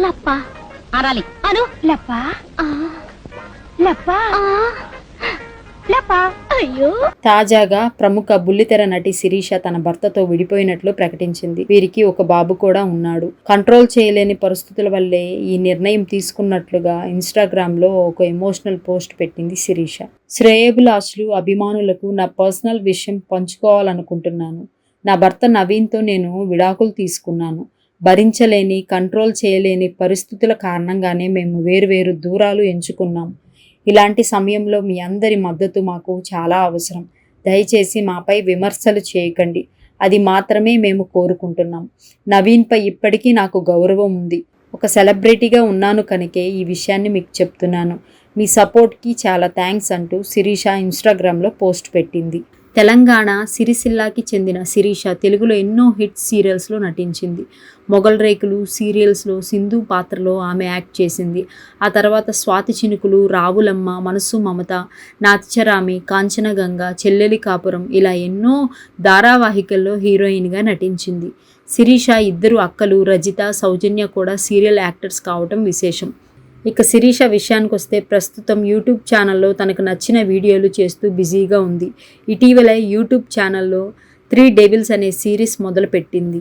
లప్ప. అనాలి అను. లప్ప? లప్ప? లప్ప? అయ్యో. తాజాగా ప్రముఖ బుల్లితెర నటి శిరీష తన భర్తతో విడిపోయినట్లు ప్రకటించింది. వీరికి ఒక బాబు కూడా ఉన్నాడు. కంట్రోల్ చేయలేని పరిస్థితుల వల్లే ఈ నిర్ణయం తీసుకున్నట్లుగా ఇన్స్టాగ్రామ్లో ఒక ఎమోషనల్ పోస్ట్ పెట్టింది శిరీష. శ్రేయబులాసులు అభిమానులకు నా పర్సనల్ విషయం పంచుకోవాలనుకుంటున్నాను. నా భర్త నవీన్తో నేను విడాకులు తీసుకున్నాను. భరించలేని కంట్రోల్ చేయలేని పరిస్థితుల కారణంగానే మేము వేరువేరు దూరాలు ఎంచుకున్నాం. ఇలాంటి సమయంలో మీ అందరి మద్దతు మాకు చాలా అవసరం. దయచేసి మాపై విమర్శలు చేయకండి. అది మాత్రమే మేము కోరుకుంటున్నాం. నవీన్పై ఇప్పటికీ నాకు గౌరవం ఉంది. ఒక సెలబ్రిటీగా ఉన్నాను కనుకే ఈ విషయాన్ని మీకు చెప్తున్నాను. మీ సపోర్ట్కి చాలా థ్యాంక్స్ అంటూ శిరీష ఇన్స్టాగ్రామ్లో పోస్ట్ పెట్టింది. తెలంగాణ సిరిసిల్లాకి చెందిన శిరీష తెలుగులో ఎన్నో హిట్ సీరియల్స్లో నటించింది. మొఘల్ రేకులు సీరియల్స్లో సింధు పాత్రలో ఆమె యాక్ట్ చేసింది. ఆ తర్వాత స్వాతి చినుకులు రావులమ్మ మనసు మమత నాతిచరామి కాంచనగంగ చెల్లెలి కాపురం ఇలా ఎన్నో ధారావాహికల్లో హీరోయిన్గా నటించింది. శిరీష ఇద్దరు అక్కలు రజిత సౌజన్య కూడా సీరియల్ యాక్టర్స్ కావటం విశేషం. ఇక శిరీష విషయానికి వస్తే ప్రస్తుతం యూట్యూబ్ ఛానల్లో తనకు నచ్చిన వీడియోలు చేస్తూ బిజీగా ఉంది. ఇటీవల యూట్యూబ్ ఛానల్లో త్రీ డెవిల్స్ అనే సిరీస్ మొదలుపెట్టింది.